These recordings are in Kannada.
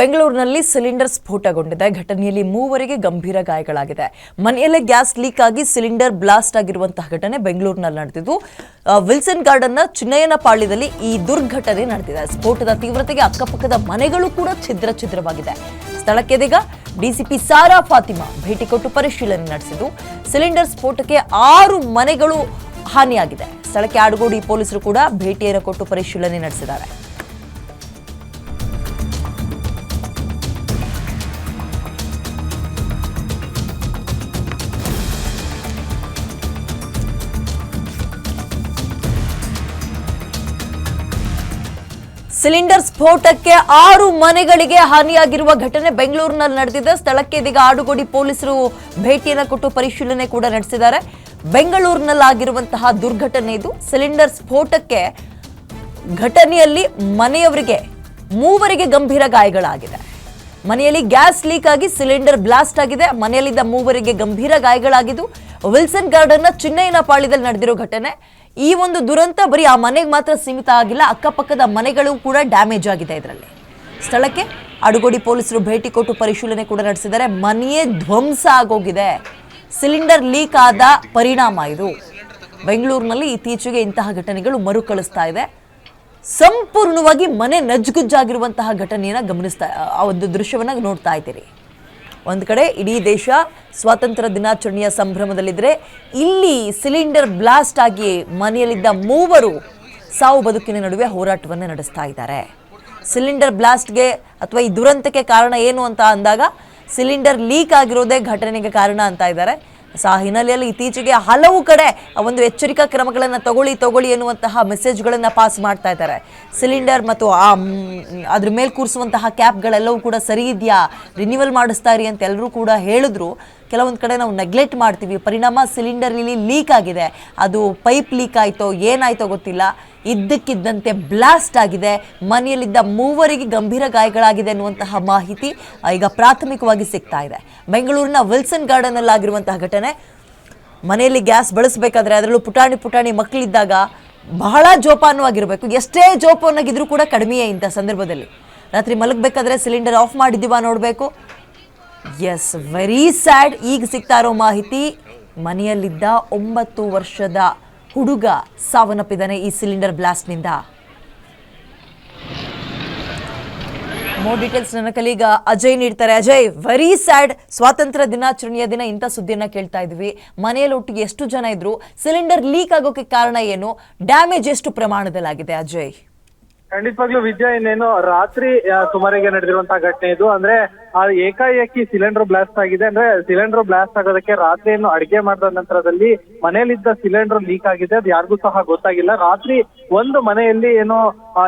ಬೆಂಗಳೂರಿನಲ್ಲಿ ಸಿಲಿಂಡರ್ ಸ್ಫೋಟಗೊಂಡಿದೆ. ಘಟನೆಯಲ್ಲಿ ಮೂವರಿಗೆ ಗಂಭೀರ ಗಾಯಗಳಾಗಿದೆ. ಮನೆಯಲ್ಲೇ ಗ್ಯಾಸ್ ಲೀಕ್ ಆಗಿ ಸಿಲಿಂಡರ್ ಬ್ಲಾಸ್ಟ್ ಆಗಿರುವಂತಹ ಘಟನೆ ಬೆಂಗಳೂರಿನಲ್ಲಿ ನಡೆದಿದ್ದು ವಿಲ್ಸನ್ ಗಾರ್ಡನ್ನ ಚಿನ್ನಯ್ಯನಪಾಳ್ಯದಲ್ಲಿ ಈ ದುರ್ಘಟನೆ ನಡೆದಿದೆ. ಸ್ಫೋಟದ ತೀವ್ರತೆಗೆ ಅಕ್ಕಪಕ್ಕದ ಮನೆಗಳು ಕೂಡ ಛಿದ್ರ ಛಿದ್ರವಾಗಿದೆ. ಸ್ಥಳಕ್ಕೆ ಇದೀಗ ಡಿಸಿಪಿ ಸಾರಾ ಫಾತಿಮಾ ಭೇಟಿ ಕೊಟ್ಟು ಪರಿಶೀಲನೆ ನಡೆಸಿದ್ದು, ಸಿಲಿಂಡರ್ ಸ್ಫೋಟಕ್ಕೆ ಆರು ಮನೆಗಳು ಹಾನಿಯಾಗಿದೆ. ಸ್ಥಳಕ್ಕೆ ಆಡುಗೋಡಿ ಪೊಲೀಸರು ಕೂಡ ಭೇಟಿಯನ್ನು ಕೊಟ್ಟು ಪರಿಶೀಲನೆ ನಡೆಸಿದ್ದಾರೆ. ಸಿಲಿಂಡರ್ ಸ್ಫೋಟಕ್ಕೆ ಆರು ಮನೆಗಳಿಗೆ ಹಾನಿಯಾಗಿರುವ ಘಟನೆ ಬೆಂಗಳೂರಿನಲ್ಲಿ ನಡೆದಿದೆ. ಸ್ಥಳಕ್ಕೆ ಇದೀಗ ಆಡುಗೋಡಿ ಪೊಲೀಸರು ಭೇಟಿಯನ್ನು ಕೊಟ್ಟು ಪರಿಶೀಲನೆ ಕೂಡ ನಡೆಸಿದ್ದಾರೆ. ಬೆಂಗಳೂರಿನಲ್ಲಾಗಿರುವಂತಹ ದುರ್ಘಟನೆ ಇದು. ಸಿಲಿಂಡರ್ ಸ್ಫೋಟಕ್ಕೆ ಘಟನೆಯಲ್ಲಿ ಮನೆಯವರಿಗೆ, ಮೂವರಿಗೆ ಗಂಭೀರ ಗಾಯಗಳಾಗಿದೆ. ಮನೆಯಲ್ಲಿ ಗ್ಯಾಸ್ ಲೀಕ್ ಆಗಿ ಸಿಲಿಂಡರ್ ಬ್ಲಾಸ್ಟ್ ಆಗಿದೆ. ಮನೆಯಲ್ಲಿದ್ದ ಮೂವರಿಗೆ ಗಂಭೀರ ಗಾಯಗಳಾಗಿದ್ದು, ವಿಲ್ಸನ್ ಗಾರ್ಡನ್ನ ಚಿನ್ನಯ್ಯನಪಾಳ್ಯದಲ್ಲಿ ನಡೆದಿರೋ ಘಟನೆ. ಈ ಒಂದು ದುರಂತ ಬರೀ ಆ ಮನೆಗೆ ಮಾತ್ರ ಸೀಮಿತ ಆಗಿಲ್ಲ, ಅಕ್ಕಪಕ್ಕದ ಮನೆಗಳು ಕೂಡ ಡ್ಯಾಮೇಜ್ ಆಗಿದೆ ಇದರಲ್ಲಿ. ಸ್ಥಳಕ್ಕೆ ಅಡುಗೋಡಿ ಪೊಲೀಸರು ಭೇಟಿ ಕೊಟ್ಟು ಪರಿಶೀಲನೆ ಕೂಡ ನಡೆಸಿದ್ದಾರೆ. ಮನೆಯೇ ಧ್ವಂಸ ಆಗೋಗಿದೆ. ಸಿಲಿಂಡರ್ ಲೀಕ್ ಆದ ಪರಿಣಾಮ ಇದು. ಬೆಂಗಳೂರಿನಲ್ಲಿ ಇತ್ತೀಚೆಗೆ ಇಂತಹ ಘಟನೆಗಳು ಮರುಕಳಿಸ್ತಾ ಇದೆ. ಸಂಪೂರ್ಣವಾಗಿ ಮನೆ ನಜ್ಗುಜ್ಜಾಗಿರುವಂತಹ ಘಟನೆಯನ್ನು ಗಮನಿಸ್ತಾ, ಆ ಒಂದು ದೃಶ್ಯವನ್ನು ನೋಡ್ತಾ ಇದ್ದೀರಿ. ಒಂದು ಕಡೆ ಇಡೀ ದೇಶ ಸ್ವಾತಂತ್ರ್ಯ ದಿನಾಚರಣೆಯ ಸಂಭ್ರಮದಲ್ಲಿದ್ದರೆ ಇಲ್ಲಿ ಸಿಲಿಂಡರ್ ಬ್ಲಾಸ್ಟ್ ಆಗಿ ಮನೆಯಲ್ಲಿದ್ದ ಮೂವರು ಸಾವು ಬದುಕಿನ ನಡುವೆ ಹೋರಾಟವನ್ನು ನಡೆಸ್ತಾ ಇದ್ದಾರೆ. ಸಿಲಿಂಡರ್ ಬ್ಲಾಸ್ಟ್ಗೆ ಅಥವಾ ಈ ದುರಂತಕ್ಕೆ ಕಾರಣ ಏನು ಅಂತ ಅಂದಾಗ ಸಿಲಿಂಡರ್ ಲೀಕ್ ಆಗಿರೋದೇ ಘಟನೆಗೆ ಕಾರಣ ಅಂತ ಇದ್ದಾರೆ. ಸೊ ಆ ಹಿನ್ನೆಲೆಯಲ್ಲಿ ಇತ್ತೀಚೆಗೆ ಹಲವು ಕಡೆ ಒಂದು ಎಚ್ಚರಿಕಾ ಕ್ರಮಗಳನ್ನು ತಗೊಳ್ಳಿ ತಗೊಳ್ಳಿ ಎನ್ನುವಂತಹ ಮೆಸೇಜ್ಗಳನ್ನು ಪಾಸ್ ಮಾಡ್ತಾ ಇದ್ದಾರೆ. ಸಿಲಿಂಡರ್ ಮತ್ತು, ಆ ಅದ್ರ ಮೇಲೆ ಕೂರಿಸುವಂತಹ ಕ್ಯಾಪ್ಗಳೆಲ್ಲವೂ ಕೂಡ ಸರಿ ಇದೆಯಾ? ರಿನ್ಯೂವಲ್ ಮಾಡಿಸ್ತಾ ಇರಿ ಅಂತ ಎಲ್ಲರೂ ಕೂಡ ಹೇಳಿದ್ರು. ಕೆಲವೊಂದು ಕಡೆ ನಾವು ನೆಗ್ಲೆಕ್ಟ್ ಮಾಡ್ತೀವಿ. ಪರಿಣಾಮ ಸಿಲಿಂಡರ್ ಇಲ್ಲಿ ಲೀಕ್ ಆಗಿದೆ. ಅದು ಪೈಪ್ ಲೀಕ್ ಆಯಿತೋ, ಏನಾಯ್ತೋ ಗೊತ್ತಿಲ್ಲ. ಇದ್ದಕ್ಕಿದ್ದಂತೆ ಬ್ಲಾಸ್ಟ್ ಆಗಿದೆ. ಮನೆಯಲ್ಲಿದ್ದ ಮೂವರಿಗೆ ಗಂಭೀರ ಗಾಯಗಳಾಗಿದೆ ಅನ್ನುವಂತಹ ಮಾಹಿತಿ ಈಗ ಪ್ರಾಥಮಿಕವಾಗಿ ಸಿಗ್ತಾ ಇದೆ. ಬೆಂಗಳೂರಿನ ವಿಲ್ಸನ್ ಗಾರ್ಡನ್ ಆಗಿರುವಂತಹ ಘಟನೆ, ಮನೆಯಲ್ಲಿ ಗ್ಯಾಸ್ ಬಳಸಬೇಕಾದ್ರೆ ಅದರಲ್ಲೂ ಪುಟಾಣಿ ಪುಟಾಣಿ ಮಕ್ಕಳಿದ್ದಾಗ ಬಹಳ ಜೋಪಾನವಾಗಿರಬೇಕು ಎಷ್ಟೇ ಜೋಪಾನಾಗಿದ್ರೂ ಕೂಡ ಕಡಿಮೆಯೇ ಇಂಥ ಸಂದರ್ಭದಲ್ಲಿ. ರಾತ್ರಿ ಮಲಗಬೇಕಾದ್ರೆ ಸಿಲಿಂಡರ್ ಆಫ್ ಮಾಡಿದ್ದೀವಾ ನೋಡಬೇಕು. ಎಸ್ ವೆರಿ ಸ್ಯಾಡ್ ಈಗ ಸಿಗ್ತಾ ಇರೋ ಮಾಹಿತಿ. ಮನೆಯಲ್ಲಿದ್ದ ಒಂಬತ್ತು ವರ್ಷದ ಹುಡುಗ ಸಾವನ್ನಪ್ಪಿದ್ದಾನೆ ಈ ಸಿಲಿಂಡರ್ ಬ್ಲಾಸ್ಟ್ನಿಂದ. ಮೋರ್ ಡೀಟೇಲ್ಸ್ ನನ್ನ ಕಲೀಗ ಅಜಯ್ ನೀಡ್ತಾರೆ. ಅಜಯ್ ವೆರಿ ಸ್ಯಾಡ್ ಸ್ವಾತಂತ್ರ್ಯ ದಿನಾಚರಣೆಯ ದಿನ ಇಂಥ ಸುದ್ದಿಯನ್ನ ಕೇಳ್ತಾ ಇದ್ವಿ. ಮನೆಯಲ್ಲಿ ಒಟ್ಟಿಗೆ ಎಷ್ಟು ಜನ ಇದ್ರು? ಸಿಲಿಂಡರ್ ಲೀಕ್ ಆಗೋಕೆ ಕಾರಣ ಏನು? ಡ್ಯಾಮೇಜ್ ಎಷ್ಟು ಪ್ರಮಾಣದಲ್ಲಾಗಿದೆ ಅಜಯ್? ಖಂಡಿತವಾಗ್ಲೂ ವಿದ್ಯಾ ಇನ್ನೇನು ರಾತ್ರಿ ಸುಮಾರಿಗೆ ನಡೆದಿರುವಂತಹ ಘಟನೆ ಇದು. ಅಂದ್ರೆ ಆ ಏಕಾಏಕಿ ಸಿಲಿಂಡರ್ ಬ್ಲಾಸ್ಟ್ ಆಗಿದೆ ಅಂದ್ರೆ ಸಿಲಿಂಡರ್ ಬ್ಲಾಸ್ಟ್ ಆಗೋದಕ್ಕೆ ರಾತ್ರಿಯನ್ನು ಅಡಿಗೆ ಮಾಡಿದ ನಂತರದಲ್ಲಿ ಮನೆಯಲ್ಲಿದ್ದ ಸಿಲಿಂಡರ್ ಲೀಕ್ ಆಗಿದೆ, ಅದು ಯಾರಿಗೂ ಸಹ ಗೊತ್ತಾಗಿಲ್ಲ. ರಾತ್ರಿ ಒಂದು ಮನೆಯಲ್ಲಿ ಏನೋ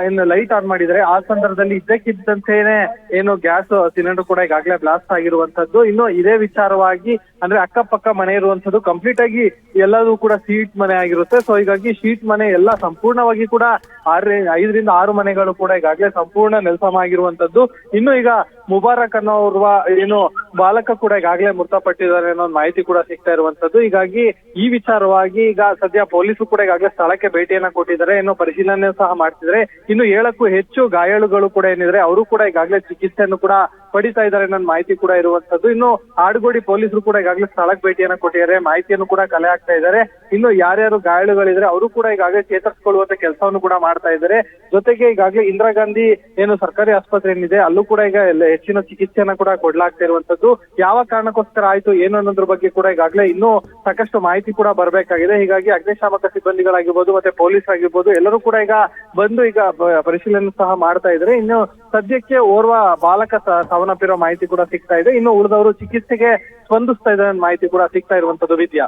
ಏನು ಲೈಟ್ ಆನ್ ಮಾಡಿದ್ರೆ ಆ ಸಂದರ್ಭದಲ್ಲಿ ಇದ್ದಕ್ಕಿದ್ದಂತೇನೆ ಏನು ಗ್ಯಾಸ್, ಸಿಲಿಂಡರ್ ಕೂಡ ಈಗಾಗಲೇ ಬ್ಲಾಸ್ಟ್ ಆಗಿರುವಂತದ್ದು ಇನ್ನು ಇದೇ ವಿಚಾರವಾಗಿ ಅಂದ್ರೆ ಅಕ್ಕಪಕ್ಕ ಮನೆ ಇರುವಂತದ್ದು ಕಂಪ್ಲೀಟ್ ಆಗಿ ಎಲ್ಲದೂ ಕೂಡ ಸೀಟ್ ಮನೆ ಆಗಿರುತ್ತೆ. ಸೊ ಹೀಗಾಗಿ ಶೀಟ್ ಮನೆ ಎಲ್ಲ ಸಂಪೂರ್ಣವಾಗಿ ಕೂಡ ಆರ, ಐದರಿಂದ ಆರು ಮನೆಗಳು ಕೂಡ ಈಗಾಗಲೇ ಸಂಪೂರ್ಣ ನೆಲಸಮ ಆಗಿರುವಂತದ್ದು ಇನ್ನು ಈಗ ಮುಬಾರಕ್ ಅನ್ನೋರ್ವ ಏನು ಬಾಲಕ ಕೂಡ ಈಗಾಗಲೇ ಮೃತಪಟ್ಟಿದ್ದಾರೆ ಅನ್ನೋ ಮಾಹಿತಿ ಕೂಡ ಸಿಗ್ತಾ ಇರುವಂತದ್ದು ಹೀಗಾಗಿ ಈ ವಿಚಾರವಾಗಿ ಈಗ ಸದ್ಯ ಪೊಲೀಸರು ಕೂಡ ಈಗಾಗಲೇ ಸ್ಥಳಕ್ಕೆ ಭೇಟಿಯನ್ನ ಕೊಟ್ಟಿದ್ದಾರೆ. ಇನ್ನು ಪರಿಶೀಲನೆ ಸಹ ಮಾಡ್ತಿದ್ರೆ ಇನ್ನು ಏಳಕ್ಕೂ ಹೆಚ್ಚು ಗಾಯಾಳುಗಳು ಕೂಡ ಏನಿದ್ರೆ ಅವರು ಕೂಡ ಈಗಾಗಲೇ ಚಿಕಿತ್ಸೆಯನ್ನು ಕೂಡ ಪಡಿತಾ ಇದ್ದಾರೆ ಅನ್ನೋ ಮಾಹಿತಿ ಕೂಡ ಇರುವಂತದ್ದು ಇನ್ನು ಆಡುಗೋಡಿ ಪೊಲೀಸರು ಕೂಡ ಈಗಾಗಲೇ ಸ್ಥಳಕ್ಕೆ ಭೇಟಿಯನ್ನ ಕೊಟ್ಟಿದ್ದಾರೆ. ಮಾಹಿತಿಯನ್ನು ಕೂಡ ಕಲೆ ಹಾಕ್ತಾ ಇದ್ದಾರೆ. ಇನ್ನು ಯಾರ್ಯಾರು ಗಾಯಾಳುಗಳಿದ್ರೆ ಅವರು ಕೂಡ ಈಗಾಗಲೇ ಚೇತರಿಸಿಕೊಳ್ಳುವಂತ ಕೆಲಸವನ್ನು ಕೂಡ ಮಾಡ್ತಾ ಇದ್ದಾರೆ. ಜೊತೆಗೆ ಈಗಾಗಲೇ ಇಂದಿರಾ ಗಾಂಧಿ ಏನು ಸರ್ಕಾರಿ ಆಸ್ಪತ್ರೆ ಏನಿದೆ ಅಲ್ಲೂ ಕೂಡ ಈಗ ಹೆಚ್ಚಿನ ಚಿಕಿತ್ಸೆಯನ್ನ ಕೂಡ ಕೊಡ್ಲಾಗ್ತಾ ಇರುವಂತದ್ದು. ಯಾವ ಕಾರಣಕ್ಕೋಸ್ಕರ ಆಯ್ತು, ಏನು ಅನ್ನೋದ್ರ ಬಗ್ಗೆ ಕೂಡ ಈಗಾಗಲೇ ಇನ್ನೂ ಸಾಕಷ್ಟು ಮಾಹಿತಿ ಕೂಡ ಬರಬೇಕಾಗಿದೆ. ಹೀಗಾಗಿ ಅಗ್ನಿಶಾಮಕ ಸಿಬ್ಬಂದಿಗಳಾಗಿರ್ಬೋದು ಮತ್ತೆ ಪೊಲೀಸ್ ಆಗಿರ್ಬೋದು ಎಲ್ಲರೂ ಕೂಡ ಈಗ ಬಂದು ಈಗ ಪರಿಶೀಲನೆ ಸಹ ಮಾಡ್ತಾ ಇದ್ದಾರೆ. ಇನ್ನು ಸದ್ಯಕ್ಕೆ ಓರ್ವ ಬಾಲಕ ಸ- ಸಾವನ್ನಪ್ಪಿರೋ ಮಾಹಿತಿ ಕೂಡ ಸಿಗ್ತಾ ಇದೆ. ಇನ್ನು ಉಳಿದವರು ಚಿಕಿತ್ಸೆಗೆ ಸ್ಪಂದಿಸ್ತಾ ಇದ್ದಾರೆ ಮಾಹಿತಿ ಕೂಡ ಸಿಗ್ತಾ ಇರುವಂತದ್ದು ವಿದ್ಯಾ.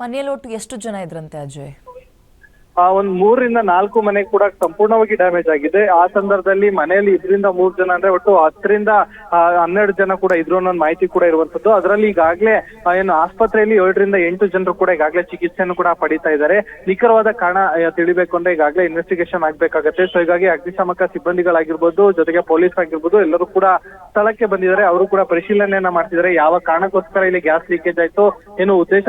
ಮನೆಯಲ್ಲಿ ಒಟ್ಟು ಎಷ್ಟು ಜನ ಇದ್ರಂತೆ ಅಜಯ್? ಆ ಒಂದ್ ಮೂರರಿಂದ ನಾಲ್ಕು ಮನೆ ಕೂಡ ಸಂಪೂರ್ಣವಾಗಿ ಡ್ಯಾಮೇಜ್ ಆಗಿದೆ. ಆ ಸಂದರ್ಭದಲ್ಲಿ ಮನೆಯಲ್ಲಿ ಇದ್ರಿಂದ ಮೂರ್ ಜನ ಅಂದ್ರೆ ಒಟ್ಟು ಹತ್ತರಿಂದ ಹನ್ನೆರಡು ಜನ ಕೂಡ ಇದ್ರು ಅನ್ನೋ ಮಾಹಿತಿ ಕೂಡ ಇರುವಂತದ್ದು. ಅದರಲ್ಲಿ ಈಗಾಗಲೇ ಏನು ಆಸ್ಪತ್ರೆಯಲ್ಲಿ ಏಳರಿಂದ ಎಂಟು ಜನರು ಕೂಡ ಈಗಾಗಲೇ ಚಿಕಿತ್ಸೆಯನ್ನು ಕೂಡ ಪಡಿತಾ ಇದ್ದಾರೆ. ನಿಖರವಾದ ಕಾರಣ ತಿಳಿಬೇಕು ಅಂದ್ರೆ ಈಗಾಗಲೇ ಇನ್ವೆಸ್ಟಿಗೇಷನ್ ಆಗ್ಬೇಕಾಗತ್ತೆ. ಸೊ ಹೀಗಾಗಿ ಅಗ್ನಿಶಾಮಕ ಸಿಬ್ಬಂದಿಗಳಾಗಿರ್ಬೋದು, ಜೊತೆಗೆ ಪೊಲೀಸ್ ಆಗಿರ್ಬೋದು, ಎಲ್ಲರೂ ಕೂಡ ಸ್ಥಳಕ್ಕೆ ಬಂದಿದ್ದಾರೆ. ಅವರು ಕೂಡ ಪರಿಶೀಲನೆಯನ್ನ ಮಾಡ್ತಿದ್ದಾರೆ. ಯಾವ ಕಾರಣಕ್ಕೋಸ್ಕರ ಇಲ್ಲಿ ಗ್ಯಾಸ್ ಲೀಕೇಜ್ ಆಯ್ತು, ಏನು ಉದ್ದೇಶ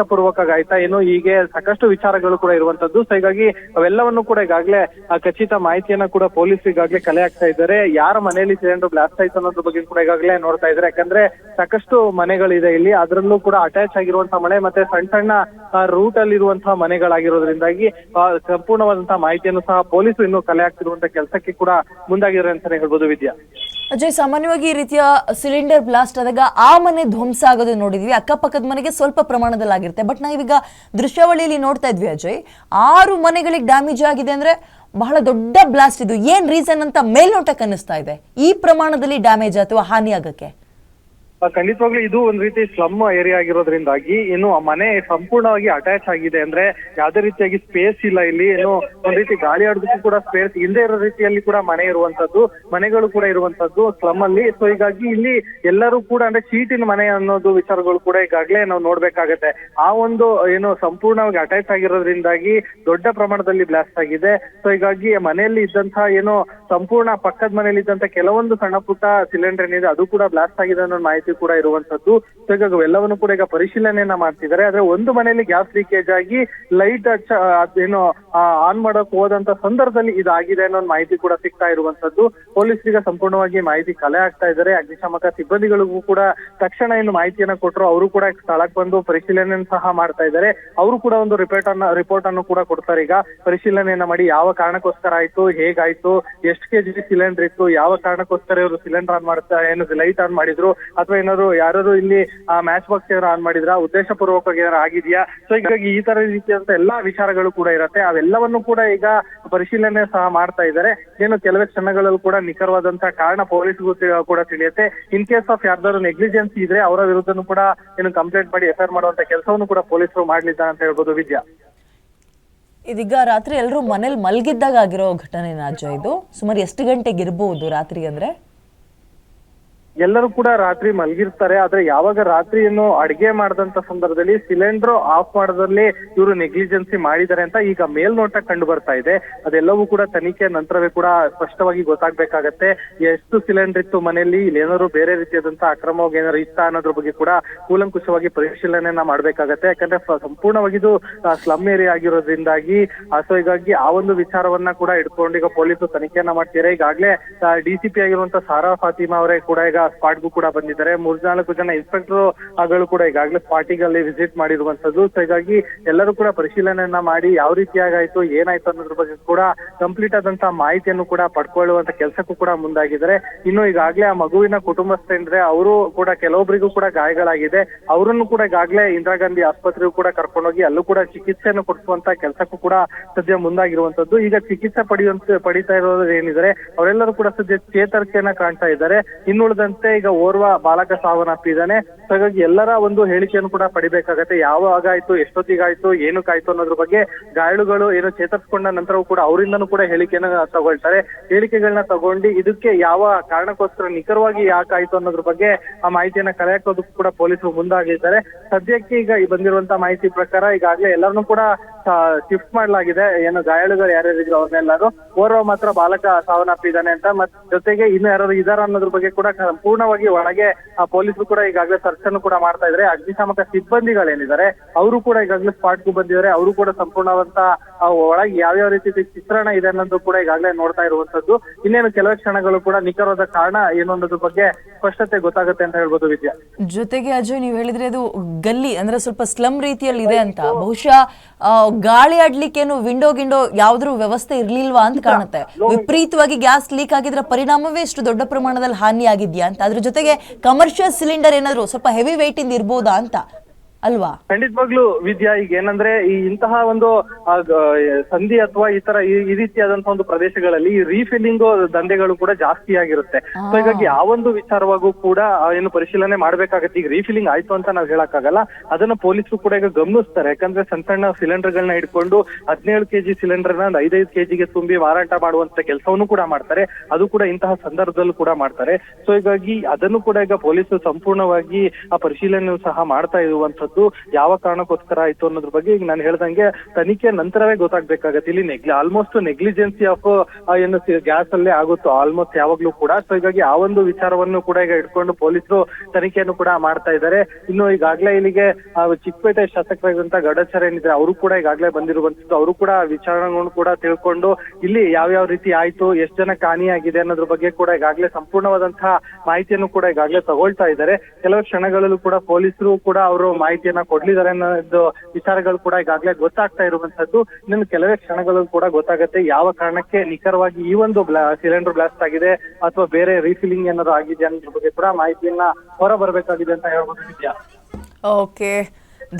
ಆಯ್ತಾ ಏನು ಹೀಗೆ ಸಾಕಷ್ಟು ವಿಚಾರಗಳು ಕೂಡ ಇರುವಂತದ್ದು. ಸೊ ಹೀಗಾಗಿ ಅವೆಲ್ಲವನ್ನು ಕೂಡ ಈಗಾಗಲೇ ಖಚಿತ ಮಾಹಿತಿಯನ್ನ ಕೂಡ ಪೊಲೀಸ್ ಈಗಾಗಲೇ ಕಲೆ ಹಾಕ್ತಾ ಇದ್ದಾರೆ. ಯಾರ ಮನೆಯಲ್ಲಿ ಸಿಲಿಂಡರ್ ಬ್ಲಾಸ್ಟ್ ಆಯ್ತು ಅನ್ನೋದ್ರ ಬಗ್ಗೆ ಕೂಡ ಈಗಾಗಲೇ ನೋಡ್ತಾ ಇದ್ದಾರೆ. ಯಾಕಂದ್ರೆ ಸಾಕಷ್ಟು ಮನೆಗಳಿದೆ ಇಲ್ಲಿ. ಅದರಲ್ಲೂ ಕೂಡ ಅಟ್ಯಾಚ್ ಆಗಿರುವಂತಹ ಮನೆ ಮತ್ತೆ ಸಣ್ಣ ಸಣ್ಣ ರೂಟ್ ಅಲ್ಲಿ ಇರುವಂತಹ ಮನೆಗಳಾಗಿರೋದ್ರಿಂದಾಗಿ ಸಂಪೂರ್ಣವಾದಂತಹ ಮಾಹಿತಿಯನ್ನು ಸಹ ಪೊಲೀಸರು ಇನ್ನು ಕಲೆ ಹಾಕ್ತಿರುವಂತಹ ಕೆಲಸಕ್ಕೆ ಕೂಡ ಮುಂದಾಗಿದ್ದಾರೆ ಅಂತಾನೆ ಹೇಳ್ಬೋದು ವಿದ್ಯಾ. ಅಜಯ್, ಸಾಮಾನ್ಯವಾಗಿ ಈ ರೀತಿಯ ಸಿಲಿಂಡರ್ ಬ್ಲಾಸ್ಟ್ ಆದಾಗ ಆ ಮನೆ ಧ್ವಂಸ ಆಗೋದು ನೋಡಿದ್ವಿ. ಅಕ್ಕಪಕ್ಕದ ಮನೆಗೆ ಸ್ವಲ್ಪ ಪ್ರಮಾಣದಲ್ಲಿ ಆಗಿರುತ್ತೆ. ಬಟ್ ನಾವೀಗ ದೃಶ್ಯಾವಳಿಯಲ್ಲಿ ನೋಡ್ತಾ ಇದ್ವಿ ಅಜಯ್. ಆರು ಮನೆಗಳಿಗೆ ಡ್ಯಾಮೇಜ್ ಆಗಿದೆ ಅಂದ್ರೆ ಬಹಳ ದೊಡ್ಡ ಬ್ಲಾಸ್ಟ್ ಇದು. ಏನ್ ರೀಸನ್ ಅಂತ ಮೇಲ್ನೋಟಕ್ಕೆ ಅನ್ನಿಸ್ತಾ ಇದೆ? ಈ ಪ್ರಮಾಣದಲ್ಲಿ ಡ್ಯಾಮೇಜ್ ಅಥವಾ ಹಾನಿ ಆಗಕ್ಕೆ? ಖಂಡಿತವಾಗ್ಲೂ ಇದು ಒಂದ್ ರೀತಿ ಸ್ಲಮ್ ಏರಿಯಾ ಆಗಿರೋದ್ರಿಂದಾಗಿ ಇನ್ನು ಮನೆ ಸಂಪೂರ್ಣವಾಗಿ ಅಟ್ಯಾಚ್ ಆಗಿದೆ ಅಂದ್ರೆ ಯಾವ್ದೇ ರೀತಿಯಾಗಿ ಸ್ಪೇಸ್ ಇಲ್ಲ ಇಲ್ಲಿ. ಏನು ಒಂದ್ ರೀತಿ ಗಾಳಿ ಆಡೋದಕ್ಕೂ ಕೂಡ ಸ್ಪೇಸ್ ಇಲ್ಲದೆ ಇರೋ ರೀತಿಯಲ್ಲಿ ಕೂಡ ಮನೆ ಇರುವಂತದ್ದು, ಮನೆಗಳು ಕೂಡ ಇರುವಂತದ್ದು ಸ್ಲಮ್ ಅಲ್ಲಿ. ಸೊ ಹೀಗಾಗಿ ಇಲ್ಲಿ ಎಲ್ಲರೂ ಕೂಡ ಅಂದ್ರೆ ಶೀಟಿನ ಮನೆ ಅನ್ನೋದು ವಿಚಾರಗಳು ಕೂಡ ಈಗಾಗಲೇ ನಾವು ನೋಡ್ಬೇಕಾಗತ್ತೆ. ಆ ಒಂದು, ಏನು ಸಂಪೂರ್ಣವಾಗಿ ಅಟ್ಯಾಚ್ ಆಗಿರೋದ್ರಿಂದಾಗಿ ದೊಡ್ಡ ಪ್ರಮಾಣದಲ್ಲಿ ಬ್ಲಾಸ್ಟ್ ಆಗಿದೆ. ಸೊ ಹೀಗಾಗಿ ಮನೆಯಲ್ಲಿ ಇದ್ದಂತಹ ಏನು ಸಂಪೂರ್ಣ ಪಕ್ಕದ ಮನೆಯಲ್ಲಿ ಇದ್ದಂತ ಕೆಲವೊಂದು ಸಣ್ಣ ಪುಟ್ಟ ಸಿಲಿಂಡರ್ ಏನಿದೆ, ಅದು ಕೂಡ ಬ್ಲಾಸ್ಟ್ ಆಗಿದೆ ಅನ್ನೋ ಮಾಹಿತಿ ಕೂಡ ಇರುವಂತದ್ದು. ಎಲ್ಲವನ್ನು ಕೂಡ ಈಗ ಪರಿಶೀಲನೆಯನ್ನ ಮಾಡ್ತಿದ್ದಾರೆ. ಆದ್ರೆ ಒಂದು ಮನೆಯಲ್ಲಿ ಗ್ಯಾಸ್ ಲೀಕೇಜ್ ಆಗಿ ಲೈಟ್ ಏನು ಆನ್ ಮಾಡಕ್ ಹೋದಂತ ಸಂದರ್ಭದಲ್ಲಿ ಇದಾಗಿದೆ ಅನ್ನೋ ಮಾಹಿತಿ ಕೂಡ ಸಿಗ್ತಾ ಇರುವಂತದ್ದು. ಪೊಲೀಸರಿಗೆ ಸಂಪೂರ್ಣವಾಗಿ ಮಾಹಿತಿ ಕಲೆ ಆಗ್ತಾ ಇದ್ದಾರೆ. ಅಗ್ನಿಶಾಮಕ ಸಿಬ್ಬಂದಿಗಳಿಗೂ ಕೂಡ ತಕ್ಷಣ ಏನು ಮಾಹಿತಿಯನ್ನ ಕೊಟ್ಟರು ಅವರು ಕೂಡ ಸ್ಥಳಕ್ಕೆ ಬಂದು ಪರಿಶೀಲನೆ ಸಹ ಮಾಡ್ತಾ ಇದ್ದಾರೆ. ಅವರು ಕೂಡ ಒಂದು ರಿಪೋರ್ಟ್ ಅನ್ನ ರಿಪೋರ್ಟ್ ಅನ್ನು ಕೂಡ ಕೊಡ್ತಾರೆ. ಈಗ ಪರಿಶೀಲನೆಯನ್ನ ಮಾಡಿ ಯಾವ ಕಾರಣಕ್ಕೋಸ್ಕರ ಆಯ್ತು, ಹೇಗಾಯ್ತು, ಎಷ್ಟು ಕೆಜಿ ಸಿಲಿಂಡರ್ ಇತ್ತು, ಯಾವ ಕಾರಣಕ್ಕೋಸ್ಕರ ಇವರು ಸಿಲಿಂಡರ್ ಆನ್ ಮಾಡ್ತಾ, ಏನು ಲೈಟ್ ಆನ್ ಮಾಡಿದ್ರು, ಅಥವಾ ಏನಾದ್ರು ಯಾರಾದ್ರು ಇಲ್ಲಿ ಮ್ಯಾಚ್ ಬಾಕ್ಸ್ ಏನಾದ್ರು ಆನ್ ಮಾಡಿದ್ರ? ಉದ್ದೇಶ ಪೂರ್ವಕವಾಗಿ ಏನಾರು ಆಗಿದೆಯಾ? ಸೊ ಹೀಗಾಗಿ ಈ ತರ ರೀತಿಯಂತ ಎಲ್ಲಾ ವಿಚಾರಗಳು ಕೂಡ ಇರುತ್ತೆ. ಅವೆಲ್ಲವನ್ನು ಕೂಡ ಈಗ ಪರಿಶೀಲನೆ ಸಹ ಮಾಡ್ತಾ ಇದ್ದಾರೆ. ಏನು ಕೆಲವೇ ಕ್ಷಣಗಳಲ್ಲೂ ಕೂಡ ನಿಖರವಾದಂತಹ ಕಾರಣ ಪೊಲೀಸ್ಗೂ ಕೂಡ ತಿಳಿಯುತ್ತೆ. ಇನ್ ಕೇಸ್ ಆಫ್ ಯಾರ್ದಾದ್ರು ನೆಗ್ಲಿಜೆನ್ಸಿ ಇದ್ರೆ ಅವರ ವಿರುದ್ಧನೂ ಕೂಡ ಏನು ಕಂಪ್ಲೇಂಟ್ ಮಾಡಿ ಎಫ್ಐಆರ್ ಮಾಡುವಂತ ಕೆಲಸವನ್ನು ಕೂಡ ಪೊಲೀಸರು ಮಾಡ್ಲಿದ್ದಾರೆ ಅಂತ ಹೇಳ್ಬೋದು ವಿದ್ಯಾ. ಇದೀಗ ರಾತ್ರಿ ಎಲ್ಲರೂ ಮನೇಲಿ ಮಲಗಿದ್ದಾಗ ಆಗಿರೋ ಘಟನೆ ಅಜಯ್? ಇದು ಸುಮಾರು ಎಷ್ಟು ಗಂಟೆಗೆ ಇರ್ಬೋದು ರಾತ್ರಿ ಅಂದ್ರೆ? ಎಲ್ಲರೂ ಕೂಡ ರಾತ್ರಿ ಮಲಗಿರ್ತಾರೆ, ಆದ್ರೆ ಯಾವಾಗ ರಾತ್ರಿ ಏನು ಅಡಿಗೆ ಮಾಡಿದಂತ ಸಂದರ್ಭದಲ್ಲಿ ಸಿಲಿಂಡರ್ ಆಫ್ ಮಾಡೋದ್ರಲ್ಲಿ ಇವರು ನೆಗ್ಲಿಜೆನ್ಸಿ ಮಾಡಿದ್ದಾರೆ ಅಂತ ಈಗ ಮೇಲ್ನೋಟ ಕಂಡು ಬರ್ತಾ ಇದೆ. ಅದೆಲ್ಲವೂ ಕೂಡ ತನಿಖೆ ನಂತರವೇ ಕೂಡ ಸ್ಪಷ್ಟವಾಗಿ ಗೊತ್ತಾಗ್ಬೇಕಾಗತ್ತೆ. ಎಷ್ಟು ಸಿಲಿಂಡರ್ ಇತ್ತು ಮನೆಯಲ್ಲಿ, ಇಲ್ಲೇನಾದ್ರು ಬೇರೆ ರೀತಿಯಾದಂತಹ ಅಕ್ರಮವಾಗಿ ಏನಾದ್ರು ಇತ್ತ ಅನ್ನೋದ್ರ ಬಗ್ಗೆ ಕೂಡ ಕೂಲಂಕುಷವಾಗಿ ಪರಿಶೀಲನೆಯನ್ನ ಮಾಡ್ಬೇಕಾಗತ್ತೆ. ಯಾಕಂದ್ರೆ ಸಂಪೂರ್ಣವಾಗಿ ಇದು ಸ್ಲಮ್ ಏರಿಯಾ ಆಗಿರೋದ್ರಿಂದಾಗಿ ಸೊ ಹೀಗಾಗಿ ಆ ಒಂದು ವಿಚಾರವನ್ನ ಕೂಡ ಇಟ್ಕೊಂಡು ಈಗ ಪೊಲೀಸರು ತನಿಖೆಯನ್ನ ಮಾಡ್ತಿದ್ದಾರೆ. ಈಗಾಗಲೇ ಡಿಸಿಪಿ ಆಗಿರುವಂತ ಸಾರಾ ಫಾತಿಮಾ ಅವರೇ ಕೂಡ ಈಗ ಸ್ಪಾಟ್ಗೂ ಕೂಡ ಬಂದಿದ್ದಾರೆ. ಮೂರ್ನಾಲ್ಕು ಜನ ಇನ್ಸ್ಪೆಕ್ಟರ್ಗಳು ಕೂಡ ಈಗಾಗಲೇ ಸ್ಪಾಟಿಗೆ ಅಲ್ಲಿ ವಿಸಿಟ್ ಮಾಡಿರುವಂತದ್ದು ಸೊ ಹೀಗಾಗಿ ಎಲ್ಲರೂ ಕೂಡ ಪರಿಶೀಲನೆಯನ್ನ ಮಾಡಿ ಯಾವ ರೀತಿಯಾಗಾಯ್ತು ಏನಾಯ್ತು ಅನ್ನೋದ್ರ ಬಗ್ಗೆ ಕೂಡ ಕಂಪ್ಲೀಟ್ ಆದಂತಹ ಮಾಹಿತಿಯನ್ನು ಕೂಡ ಪಡ್ಕೊಳ್ಳುವಂತ ಕೆಲಸಕ್ಕೂ ಕೂಡ ಮುಂದಾಗಿದ್ದಾರೆ. ಇನ್ನು ಈಗಾಗಲೇ ಆ ಮಗುವಿನ ಕುಟುಂಬಸ್ಥರಿದ್ರೆ ಅವರು ಕೂಡ ಕೆಲವೊಬ್ಬರಿಗೂ ಕೂಡ ಗಾಯಗಳಾಗಿದೆ. ಅವರನ್ನು ಕೂಡ ಈಗಾಗಲೇ ಇಂದಿರಾ ಗಾಂಧಿ ಆಸ್ಪತ್ರೆಗೂ ಕೂಡ ಕರ್ಕೊಂಡೋಗಿ ಅಲ್ಲೂ ಕೂಡ ಚಿಕಿತ್ಸೆಯನ್ನು ಕೊಡಿಸುವಂತ ಕೆಲಸಕ್ಕೂ ಕೂಡ ಸದ್ಯ ಮುಂದಾಗಿರುವಂತದ್ದು ಈಗ ಚಿಕಿತ್ಸೆ ಪಡೆಯುವಂತ, ಪಡಿತಾ ಇರೋರು ಅವರೆಲ್ಲರೂ ಕೂಡ ಸದ್ಯ ಚೇತರಿಕೆಯನ್ನ ಕಾಣ್ತಾ ಇದ್ದಾರೆ. ಇನ್ನುಳಿದಂತೆ ಈಗ ಓರ್ವ ಬಾಲಕ ಸಾವನ್ನಪ್ಪಿದ್ದಾನೆ ಹಾಗಾಗಿ ಎಲ್ಲರ ಒಂದು ಹೇಳಿಕೆಯನ್ನು ಕೂಡ ಪಡಿಬೇಕಾಗತ್ತೆ. ಯಾವಾಗ ಆಯ್ತು ಎಷ್ಟೊತ್ತಿಗಾಯ್ತು ಏನಕ್ಕಾಯ್ತು ಅನ್ನೋದ್ರ ಬಗ್ಗೆ ಗಾಯಾಳುಗಳು ಏನು ಚೇತರಿಸಿಕೊಂಡ ನಂತರವೂ ಕೂಡ ಅವರಿಂದನೂ ಕೂಡ ಹೇಳಿಕೆಯನ್ನ ತಗೊಳ್ತಾರೆ. ಹೇಳಿಕೆಗಳನ್ನ ತಗೊಂಡು ಇದಕ್ಕೆ ಯಾವ ಕಾರಣಕ್ಕೋಸ್ಕರ ನಿಖರವಾಗಿ ಯಾಕಾಯ್ತು ಅನ್ನೋದ್ರ ಬಗ್ಗೆ ಆ ಮಾಹಿತಿಯನ್ನ ಕಲೆ ಹಾಕೋದಕ್ಕೂ ಕೂಡ ಪೊಲೀಸರು ಮುಂದಾಗಿದ್ದಾರೆ. ಸದ್ಯಕ್ಕೆ ಈಗ ಬಂದಿರುವಂತಹ ಬಂದಿರುವಂತ ಮಾಹಿತಿ ಪ್ರಕಾರ ಈಗಾಗಲೇ ಎಲ್ಲರನ್ನೂ ಕೂಡ ಶಿಫ್ಟ್ ಮಾಡಲಾಗಿದೆ. ಏನು ಗಾಯಾಳುಗಳು ಯಾರ್ಯಾರಿದ್ರು ಅವ್ರನ್ನೆಲ್ಲರೂ. ಓರ್ವ ಮಾತ್ರ ಬಾಲಕ ಸಾವನ್ನಪ್ಪಿದ್ದಾನೆ ಅಂತ. ಮತ್ತೆ ಜೊತೆಗೆ ಇನ್ನು ಯಾರು ಇದಾರ ಅನ್ನೋದ್ರ ಬಗ್ಗೆ ಕೂಡ ಸಂಪೂರ್ಣವಾಗಿ ಒಳಗೆ ಆ ಪೊಲೀಸರು ಕೂಡ ಈಗಾಗಲೇ ಸರ್ಚ್ ಅನ್ನು ಕೂಡ ಮಾಡ್ತಾ ಇದ್ದಾರೆ. ಅಗ್ನಿಶಾಮಕ ಸಿಬ್ಬಂದಿಗಳೇನಿದ್ದಾರೆ ಅವರು ಕೂಡ ಈಗಾಗಲೇ ಸ್ಪಾಟ್ಗೂ ಬಂದಿದ್ದಾರೆ. ಅವರು ಕೂಡ ಸಂಪೂರ್ಣವಂತ ಒಳಗೆ ಯಾವ್ಯಾವ ರೀತಿ ಚಿತ್ರಣ ಇದೆ ಅನ್ನೋದು ಕೂಡ ಈಗಾಗಲೇ ನೋಡ್ತಾ ಇರುವಂತದ್ದು ಇನ್ನೇನು ಕೆಲವೇ ಕ್ಷಣಗಳು ಕೂಡ ನಿಖರವಾದ ಕಾರಣ ಏನು ಅನ್ನೋದ್ರ ಬಗ್ಗೆ ಸ್ಪಷ್ಟತೆ ಗೊತ್ತಾಗುತ್ತೆ ಅಂತ ಹೇಳ್ಬೋದು ವಿದ್ಯಾ. ಜೊತೆಗೆ ಅಜಯ್ ನೀವು ಹೇಳಿದ್ರೆ ಅದು ಗಲ್ಲಿ ಅಂದ್ರೆ ಸ್ವಲ್ಪ ಸ್ಲಮ್ ರೀತಿಯಲ್ಲಿ ಇದೆ ಅಂತ ಬಹುಶಃ ಆ, ಗಾಳಿ ಆಡ್ಲಿಕ್ಕೇನು ವಿಂಡೋ ಗಿಂಡೋ ಯಾವ್ದ್ರೂ ವ್ಯವಸ್ಥೆ ಇರ್ಲಿಲ್ವಾ ಅಂತ ಕಾಣುತ್ತೆ. ವಿಪರೀತವಾಗಿ ಗ್ಯಾಸ್ ಲೀಕ್ ಆಗಿದ್ರ ಪರಿಣಾಮವೇ ಇಷ್ಟು ದೊಡ್ಡ ಪ್ರಮಾಣದಲ್ಲಿ ಹಾನಿ ಆಗಿದ್ಯಾ ಅಂತ. ಅದ್ರ ಜೊತೆಗೆ ಕಮರ್ಷಿಯಲ್ ಸಿಲಿಂಡರ್ ಏನಾದ್ರು ಸ್ವಲ್ಪ ಹೆವಿ ಇಂದ ಇರ್ಬೋದಾ ಅಂತ. ಅಲ್ವಾ? ಖಂಡಿತವಾಗ್ಲೂ ವಿದ್ಯಾ ಈಗ ಏನಂದ್ರೆ ಈ ಇಂತಹ ಒಂದು ಸಂಧಿ ಅಥವಾ ಈ ತರ ಈ ರೀತಿಯಾದಂತಹ ಒಂದು ಪ್ರದೇಶಗಳಲ್ಲಿ ಈ ರೀಫಿಲ್ಲಿಂಗ್ ದಂಧೆಗಳು ಕೂಡ ಜಾಸ್ತಿ ಆಗಿರುತ್ತೆ. ಸೊ ಹೀಗಾಗಿ ಆ ಒಂದು ವಿಚಾರವಾಗೂ ಕೂಡ ಏನು ಪರಿಶೀಲನೆ ಮಾಡ್ಬೇಕಾಗತ್ತೆ. ಈಗ ರೀಫಿಲ್ಲಿಂಗ್ ಆಯ್ತು ಅಂತ ನಾವು ಹೇಳಕ್ಕಾಗಲ್ಲ. ಅದನ್ನ ಪೊಲೀಸರು ಕೂಡ ಈಗ ಗಮನಿಸ್ತಾರೆ. ಯಾಕಂದ್ರೆ ಸಣ್ಣ ಸಣ್ಣ ಸಿಲಿಂಡರ್ ಗಳನ್ನ ಇಟ್ಕೊಂಡು ಹದಿನೇಳು ಕೆಜಿ ಸಿಲಿಂಡರ್ನ ಒಂದು ಐದೈದು ಕೆಜಿಗೆ ತುಂಬಿ ಮಾರಾಟ ಮಾಡುವಂತ ಕೆಲಸವನ್ನು ಕೂಡ ಮಾಡ್ತಾರೆ. ಅದು ಕೂಡ ಇಂತಹ ಸಂದರ್ಭದಲ್ಲೂ ಕೂಡ ಮಾಡ್ತಾರೆ. ಸೊ ಹೀಗಾಗಿ ಅದನ್ನು ಕೂಡ ಈಗ ಪೊಲೀಸರು ಸಂಪೂರ್ಣವಾಗಿ ಆ ಪರಿಶೀಲನೆ ಸಹ ಮಾಡ್ತಾ ಇರುವಂತದ್ದು ಯಾವ ಕಾರಣಕ್ಕೋಸ್ಕರ ಆಯ್ತು ಅನ್ನೋದ್ರ ಬಗ್ಗೆ ಈಗ ನಾನು ಹೇಳ್ದಂಗೆ ತನಿಖೆ ನಂತರವೇ ಗೊತ್ತಾಗ್ಬೇಕಾಗತ್ತೆ. ಇಲ್ಲಿ ನೆಗ್ಲಿ ಆಲ್ಮೋಸ್ಟ್ ನೆಗ್ಲಿಜೆನ್ಸಿ ಆಫ್ ಏನು ಗ್ಯಾಸ್ ಅಲ್ಲೇ ಆಗುತ್ತೋ ಆಲ್ಮೋಸ್ಟ್ ಯಾವಾಗ್ಲೂ ಕೂಡ. ಸೊ ಹೀಗಾಗಿ ಆ ಒಂದು ವಿಚಾರವನ್ನು ಕೂಡ ಈಗ ಇಟ್ಕೊಂಡು ಪೊಲೀಸರು ತನಿಖೆಯನ್ನು ಕೂಡ ಮಾಡ್ತಾ ಇದ್ದಾರೆ. ಇನ್ನು ಈಗಾಗಲೇ ಇಲ್ಲಿಗೆ ಚಿಕ್ಕಪೇಟೆ ಶಾಸಕರಾಗಿರುವಂತಹ ಗಡಚರ ಏನಿದ್ರೆ ಅವರು ಕೂಡ ಈಗಾಗಲೇ ಬಂದಿರುವಂತದ್ದು ಅವರು ಕೂಡ ವಿಚಾರಣೆಗಳನ್ನು ಕೂಡ ತಿಳ್ಕೊಂಡು ಇಲ್ಲಿ ಯಾವ ಯಾವ ರೀತಿ ಆಯ್ತು, ಎಷ್ಟು ಜನ ಹಾನಿಯಾಗಿದೆ ಅನ್ನೋದ್ರ ಬಗ್ಗೆ ಕೂಡ ಈಗಾಗಲೇ ಸಂಪೂರ್ಣವಾದಂತಹ ಮಾಹಿತಿಯನ್ನು ಕೂಡ ಈಗಾಗಲೇ ತಗೊಳ್ತಾ ಇದ್ದಾರೆ. ಕೆಲವು ಕ್ಷಣಗಳಲ್ಲೂ ಕೂಡ ಪೊಲೀಸರು ಕೂಡ ಅವರು ಮಾಹಿತಿಯನ್ನ ಕೊಡ್ಲಿದ್ದಾರೆ ಅನ್ನೋದು ವಿಚಾರಗಳು ಕೂಡ ಈಗಾಗಲೇ ಗೊತ್ತಾಗ್ತಾ ಇರುವಂತದ್ದು. ಇನ್ನು ಕೆಲವೇ ಕ್ಷಣಗಳಲ್ಲೂ ಕೂಡ ಗೊತ್ತಾಗುತ್ತೆ ಯಾವ ಕಾರಣಕ್ಕೆ ನಿಖರವಾಗಿ ಈ ಒಂದು ಸಿಲಿಂಡರ್ ಬ್ಲಾಸ್ಟ್ ಆಗಿದೆ ಅಥವಾ ಬೇರೆ ರೀಫಿಲಿಂಗ್ ಏನಾದ್ರು ಆಗಿದೆ ಅನ್ನೋದ್ರ ಬಗ್ಗೆ ಕೂಡ ಮಾಹಿತಿಯನ್ನ ಹೊರ ಬರಬೇಕಾಗಿದೆ ಅಂತ ಹೇಳ್ಬೋದು ವಿದ್ಯಾ. ಓಕೆ.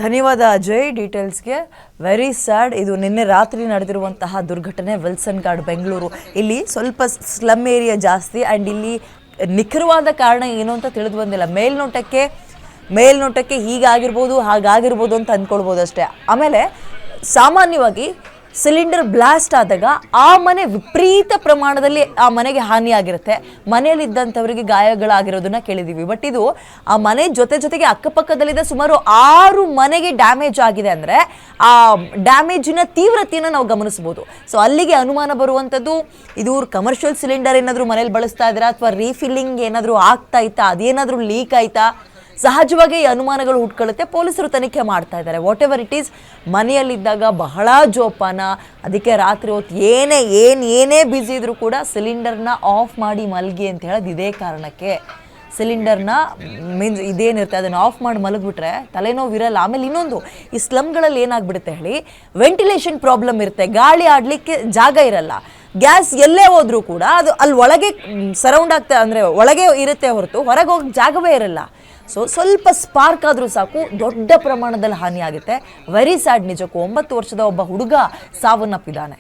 ಧನ್ಯವಾದ ಅಜಯ್ ಡೀಟೇಲ್ಸ್ಗೆ. ವೆರಿ ಸ್ಯಾಡ್ ಇದು ನಿನ್ನೆ ರಾತ್ರಿ ನಡೆದಿರುವಂತಹ ದುರ್ಘಟನೆ ವಿಲ್ಸನ್ ಗಾರ್ಡ್ ಬೆಂಗಳೂರು. ಇಲ್ಲಿ ಸ್ವಲ್ಪ ಸ್ಲಮ್ ಏರಿಯಾ ಜಾಸ್ತಿ. ಆ್ಯಂಡ್ ಇಲ್ಲಿ ನಿಖರವಾದ ಕಾರಣ ಏನು ಅಂತ ತಿಳಿದು ಬಂದಿಲ್ಲ. ಮೇಲ್ನೋಟಕ್ಕೆ ಮೇಲ್ನೋಟಕ್ಕೆ ಹೀಗಾಗಿರ್ಬೋದು, ಹಾಗಾಗಿರ್ಬೋದು ಅಂತ ಅಂದ್ಕೊಳ್ಬೋದು ಅಷ್ಟೇ. ಆಮೇಲೆ ಸಾಮಾನ್ಯವಾಗಿ ಸಿಲಿಂಡರ್ ಬ್ಲಾಸ್ಟ್ ಆದಾಗ ಆ ಮನೆ ವಿಪರೀತ ಪ್ರಮಾಣದಲ್ಲಿ ಆ ಮನೆಗೆ ಹಾನಿಯಾಗಿರುತ್ತೆ. ಮನೆಯಲ್ಲಿದ್ದಂಥವರಿಗೆ ಗಾಯಗಳಾಗಿರೋದನ್ನ ಕೇಳಿದ್ದೀವಿ ಬಟ್ ಇದು ಆ ಮನೆ ಜೊತೆ ಜೊತೆಗೆ ಅಕ್ಕಪಕ್ಕದಲ್ಲಿದ್ದ ಸುಮಾರು ಆರು ಮನೆಗೆ ಡ್ಯಾಮೇಜ್ ಆಗಿದೆ ಅಂದರೆ ಆ ಡ್ಯಾಮೇಜಿನ ತೀವ್ರತೆಯನ್ನು ನಾವು ಗಮನಿಸ್ಬೋದು. ಸೊ ಅಲ್ಲಿಗೆ ಅನುಮಾನ ಬರುವಂಥದ್ದು, ಇದು ಕಮರ್ಷಿಯಲ್ ಸಿಲಿಂಡರ್ ಏನಾದರೂ ಮನೇಲಿ ಬಳಸ್ತಾ ಇದ್ದೀರಾ? ಅಥವಾ ರೀಫಿಲ್ಲಿಂಗ್ ಏನಾದರೂ ಆಗ್ತಾ ಇತ್ತಾ? ಅದೇನಾದರೂ ಲೀಕ್ ಆಯ್ತಾ? ಸಹಜವಾಗಿ ಅನುಮಾನಗಳು ಹುಟ್ಕೊಳ್ಳುತ್ತೆ ಪೊಲೀಸರು ತನಿಖೆ ಮಾಡ್ತಾ ಇದ್ದಾರೆ. ವಾಟ್ ಎವರ್ ಇಟ್ ಈಸ್ ಮನೆಯಲ್ಲಿದ್ದಾಗ ಬಹಳ ಜೋಪಾನ. ಅದಕ್ಕೆ ರಾತ್ರಿ ಹೊತ್ತು ಏನೇ, ಏನು, ಏನೇ ಬ್ಯುಸಿ ಇದ್ರೂ ಕೂಡ ಸಿಲಿಂಡರ್ನ ಆಫ್ ಮಾಡಿ ಮಲಗಿ ಅಂತ ಹೇಳೋದು ಇದೇ ಕಾರಣಕ್ಕೆ. ಸಿಲಿಂಡರ್ನ ಮೀನ್ಸ್ ಇದೇನಿರುತ್ತೆ, ಅದನ್ನು ಆಫ್ ಮಾಡಿ ಮಲಗಿಬಿಟ್ರೆ ತಲೆನೋವು ಇರಲ್ಲ. ಆಮೇಲೆ ಇನ್ನೊಂದು, ಈ ಸ್ಲಮ್ಗಳಲ್ಲಿ ಏನಾಗ್ಬಿಡುತ್ತೆ ಹೇಳಿ ವೆಂಟಿಲೇಷನ್ ಪ್ರಾಬ್ಲಮ್ ಇರುತ್ತೆ. ಗಾಳಿ ಆಡಲಿಕ್ಕೆ ಜಾಗ ಇರಲ್ಲ. ಗ್ಯಾಸ್ ಎಲ್ಲೇ ಹೋದರೂ ಕೂಡ ಅದು ಅಲ್ಲಿ ಒಳಗೆ ಸರೌಂಡ್ ಆಗ್ತಾ, ಅಂದರೆ ಒಳಗೆ ಇರುತ್ತೆ ಹೊರತು, ಹೊರಗೆ ಹೋಗಿ ಜಾಗವೇ ಇರಲ್ಲ. ಸೊ ಸ್ವಲ್ಪ ಸ್ಪಾರ್ಕ್ ಆದರೂ ಸಾಕು, ದೊಡ್ಡ ಪ್ರಮಾಣದಲ್ಲಿ ಹಾನಿ ಆಗುತ್ತೆ ವೆರಿ ಸ್ಯಾಡ್ ನಿಜಕ್ಕೂ. ಒಂಬತ್ತು ವರ್ಷದ ಒಬ್ಬ ಹುಡುಗ ಸಾವನ್ನಪ್ಪಿದ್ದಾನೆ.